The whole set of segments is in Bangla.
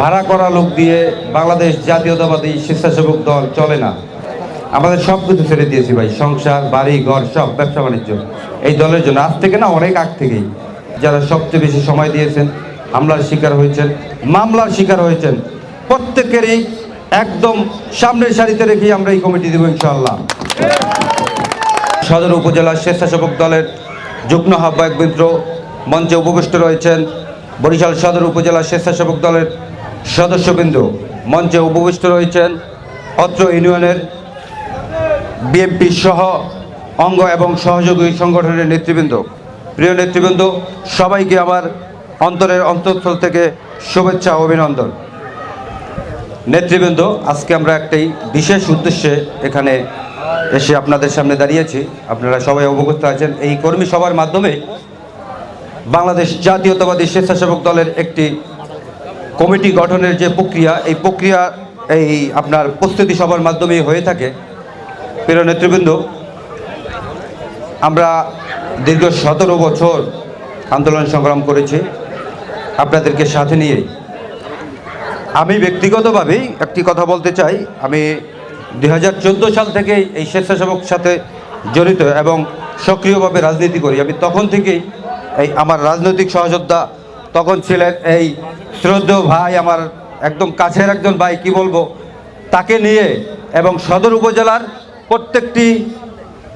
ভাড়া করা লোক দিয়ে বাংলাদেশ জাতীয়তাবাদী স্বেচ্ছাসেবক দল চলে না। আমাদের সব কিছু ছেড়ে দিয়েছি ভাই। সংসার, বাড়ি, ঘর, সব, ব্যবসা, বাণিজ্য। এই দলের জন্য আজ থেকে না অনেক আগ থেকেই যারা সবচেয়ে বেশি সময় দিয়েছেন, হামলার শিকার হয়েছেন, মামলার শিকার হয়েছেন, প্রত্যেকেরই একদম সামনের সারিতে রেখেই আমরা এই কমিটি দেবো ইনশাআল্লাহ। সদর উপজেলা স্বেচ্ছাসেবক দলের যুগ্ম আহ্বায়ক মিত্র মঞ্চে উপবিষ্ট রয়েছেন বরিশাল সদর উপজেলা স্বেচ্ছাসেবক দলের সদস্যবৃন্দ, মঞ্চে উপবিষ্ট রয়েছেন অত্র ইউনিয়নের বিএনপি সহ অঙ্গ এবং সহযোগী সংগঠনের নেতৃবৃন্দ। প্রিয় নেতৃবৃন্দ, সবাইকে আমার অন্তরের অন্তঃস্থল থেকে শুভেচ্ছা অভিনন্দন। নেতৃবৃন্দ, আজকে আমরা একটাই বিশেষ উদ্দেশ্যে এখানে এসে আপনাদের সামনে দাঁড়িয়েছি। আপনারা সবাই অবগত আছেন, এই কর্মী সভার মাধ্যমে বাংলাদেশ জাতীয়তাবাদী স্বেচ্ছাসেবক দলের একটি কমিটি গঠনের যে প্রক্রিয়া, এই প্রক্রিয়া এই আপনার প্রস্তুতি সভার মাধ্যমেই হয়ে থাকে। প্রিয় নেতৃবৃন্দ, আমরা দীর্ঘ সতেরো বছর আন্দোলন সংগ্রাম করেছি। আপনাদেরকে সাথে নিয়ে আমি ব্যক্তিগতভাবেই একটি কথা বলতে চাই। আমি দু হাজার চোদ্দ সাল থেকে এই স্বেচ্ছাসেবক সাথে জড়িত এবং সক্রিয়ভাবে রাজনীতি করি। আমি তখন থেকেই এই আমার রাজনৈতিক সহযোদ্ধা তখন ছিলেন এই শ্রদ্ধেয় ভাই আমার একদম কাছের একজন ভাই, কি বলব? তাকে নিয়ে এবং সদর উপজেলার প্রত্যেকটি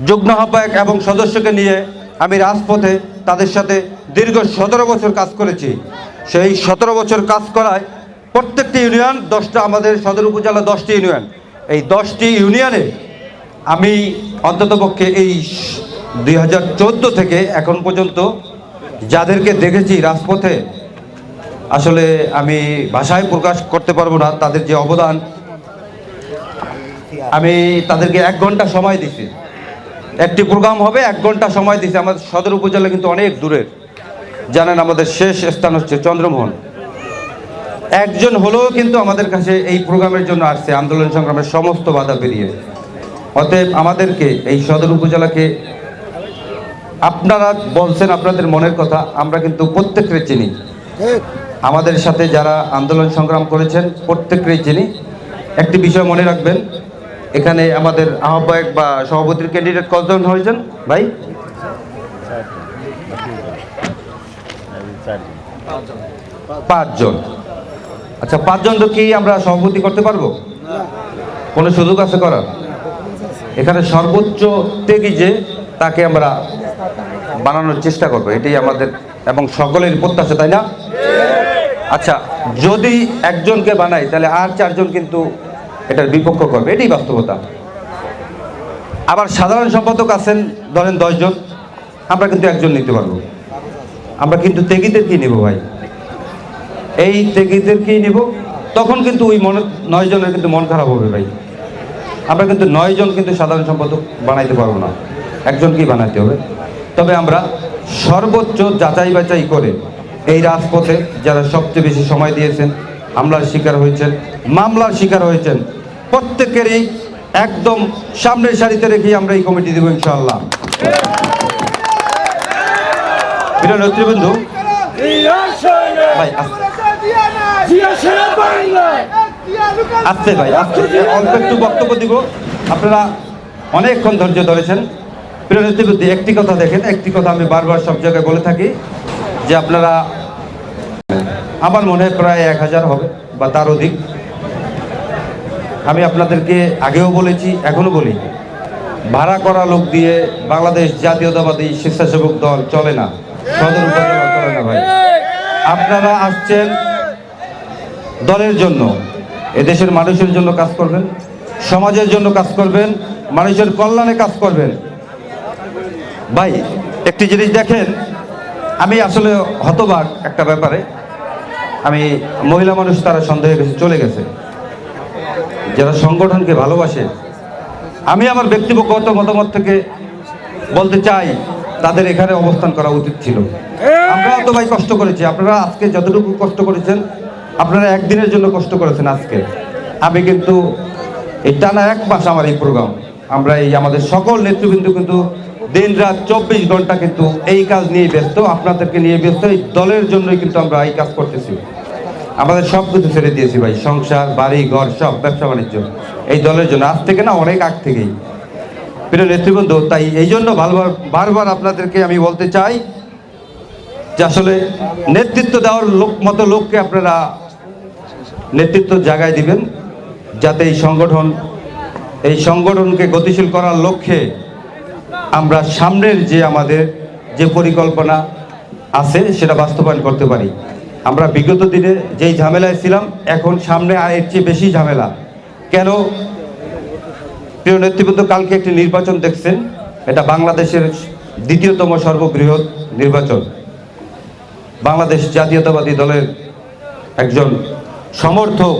যুগ্ম আহ্বায়ক এবং সদস্যকে নিয়ে আমি রাজপথে তাদের সাথে দীর্ঘ সতেরো বছর কাজ করেছি। সেই সতেরো বছর কাজ করায় প্রত্যেকটি ইউনিয়ন, দশটা আমাদের সদর উপজেলা, দশটি ইউনিয়ন। এই দশটি ইউনিয়নে আমি অন্ততপক্ষে এই দুই হাজার চোদ্দ থেকে এখন পর্যন্ত যাদেরকে দেখেছি রাজপথে, আসলে আমি ভাষায় প্রকাশ করতে পারব না, তাদের যে অবদান, আমি তাদেরকে এক ঘণ্টা সময় দিছি। একটি প্রোগ্রাম হবে, এক ঘণ্টা সময় দিছি। আমাদের সদর উপজেলা কিন্তু অনেক দূরের। জানেন, আমাদের শেষ স্থান হচ্ছে চন্দ্রমোহন। একজন হলেও কিন্তু আমাদের কাছে এই প্রোগ্রামের জন্য আসছে। আন্দোলন সংগ্রামের সমস্ত বাধা পেরিয়ে অতএব আমাদেরকে, এই সদর উপজেলাকে আপনারা বলছেন আপনাদের মনের কথা, আমরা কিন্তু প্রত্যেককে চিনি। আমাদের সাথে যারা আন্দোলন সংগ্রাম করেছেন প্রত্যেককেই চিনি। একটি বিষয় মনে রাখবেন, এখানে আমাদের আহ্বায়ক বা সভাপতির ক্যান্ডিডেট কতজন হয়েছেন? ভাই? পাঁচজন। আচ্ছা পাঁচজন তো কি আমরা সভাপতি করতে পারব? কোনো সুযোগ আছে করার? এখানে সর্বোচ্চ ত্যাগী যে, তাকে আমরা বানানোর চেষ্টা করব, এটাই আমাদের এবং সকলের প্রত্যাশা, তাই না? আচ্ছা যদি একজনকে বানাই, তাহলে আর চারজন কিন্তু এটার বিপক্ষ করবে, এটাই বাস্তবতা। আবার সাধারণ সম্পাদক আছেন, ধরেন দশজন আমরা কিন্তু একজন নিতে পারব। আমরা কিন্তু ত্যাগীদেরকেই নেব ভাই? এই ত্যাগীদেরকেই নিব? তখন কিন্তু ওই মনে, নয় জনের কিন্তু মন খারাপ হবে ভাই। আমরা কিন্তু নয় জন কিন্তু সাধারণ সম্পাদক বানাইতে পারব না। একজনকেই বানাইতে হবে। তবে আমরা সর্বোচ্চ যাচাই বাছাই করে এই রাজপথে যারা সবচেয়ে বেশি সময় দিয়েছেন, হামলার শিকার হয়েছেন, মামলার শিকার হয়েছেন, প্রত্যেকেরই একদম সামনের সারিতে রেখেই আমরা এই কমিটি দেবো ইনশাআল্লাহ। প্রিয় ভাই আসছে ভাই, আসছে। অল্প একটু বক্তব্য দিব। আপনারা অনেকক্ষণ ধৈর্য ধরেছেন। প্রিয় নেতৃবৃন্দ, একটি কথা দেখেন, একটি কথা আমি বারবার সব জায়গায় বলে থাকি যে আপনারা, আমার মনে হয় প্রায় এক হাজার হবে, বা তার অধিক। আমি আপনাদেরকে আগেও বলেছি এখনও বলি, ভাড়া করা লোক দিয়ে বাংলাদেশ জাতীয়তাবাদী স্বেচ্ছাসেবক দল চলে না। সদর চলে না ভাই। আপনারা আসছেন দলের জন্য, এদেশের মানুষের জন্য কাজ করবেন, সমাজের জন্য কাজ করবেন, মানুষের কল্যাণে কাজ করবেন। ভাই, একটি জিনিস দেখেন, আমি আসলে হতবাক একটা ব্যাপারে। আমি মহিলা মানুষ, তারা সন্দেহে গেছে চলে গেছে। যারা সংগঠনকে ভালোবাসে, আমি আমার ব্যক্তিগত মতামত থেকে বলতে চাই, তাদের এখানে অবস্থান করা উচিত ছিল। আমরা তো ভাই কষ্ট করেছি। আপনারা আজকে যতটুকু কষ্ট করেছেন, আপনারা একদিনের জন্য কষ্ট করেছেন আজকে। আমি কিন্তু এই টানা এক মাস আমার এই প্রোগ্রাম আমরা এই আমাদের সকল নেতৃবৃন্দ কিন্তু দিন রাত চব্বিশ ঘণ্টা কিন্তু এই কাজ নিয়ে ব্যস্ত, আপনাদেরকে নিয়ে ব্যস্ত, এই দলের জন্যই কিন্তু আমরা এই কাজ করতেছি। আমাদের সব কিছু ছেড়ে দিয়েছি ভাই, সংসার, বাড়ি, ঘর, সব, ব্যবসা, বাণিজ্য। এই দলের জন্য, আজ থেকে না অনেক আগ থেকেই। প্রিয় নেতৃবৃন্দ, তাই এই জন্য বারবার বারবার আপনাদেরকে আমি বলতে চাই যে আসলে নেতৃত্ব দেওয়ার লোক, মতো লোককে আপনারা নেতৃত্ব জায়গায় দিবেন, যাতে এই সংগঠন, এই সংগঠনকে গতিশীল করার লক্ষ্যে আমরা সামনের যে আমাদের যে পরিকল্পনা আছে, সেটা বাস্তবায়ন করতে পারি। আমরা বিগত দিনে যেই ঝামেলায় ছিলাম, এখন সামনে আর এর চেয়ে বেশি ঝামেলা। কেন? প্রিয় নেতৃবৃন্দ, কালকে একটি নির্বাচন দেখছেন। এটা বাংলাদেশের দ্বিতীয়তম সর্ববৃহৎ নির্বাচন। বাংলাদেশ জাতীয়তাবাদী দলের একজন সমর্থক,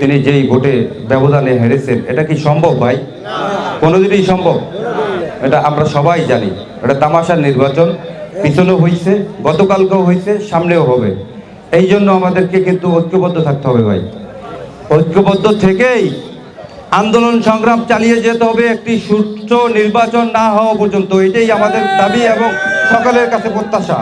তিনি যেই ভোটে ব্যবধানে হেরেছেন। এটা কি সম্ভব ভাই? কোনোদিনই সম্ভব। এটা আমরা সবাই জানি। এটা তামাশার নির্বাচন। পিছনেও হয়েছে গতকালকেও হয়েছে সামনেও হবে। এই জন্য আমাদেরকে কিন্তু ঐক্যবদ্ধ থাকতে হবে ভাই। ঐক্যবদ্ধ থেকেই আন্দোলন সংগ্রাম চালিয়ে যেতে হবে। একটি সুষ্ঠু নির্বাচন না হওয়া পর্যন্ত, এটাই আমাদের দাবি এবং সকলের কাছে প্রত্যাশা।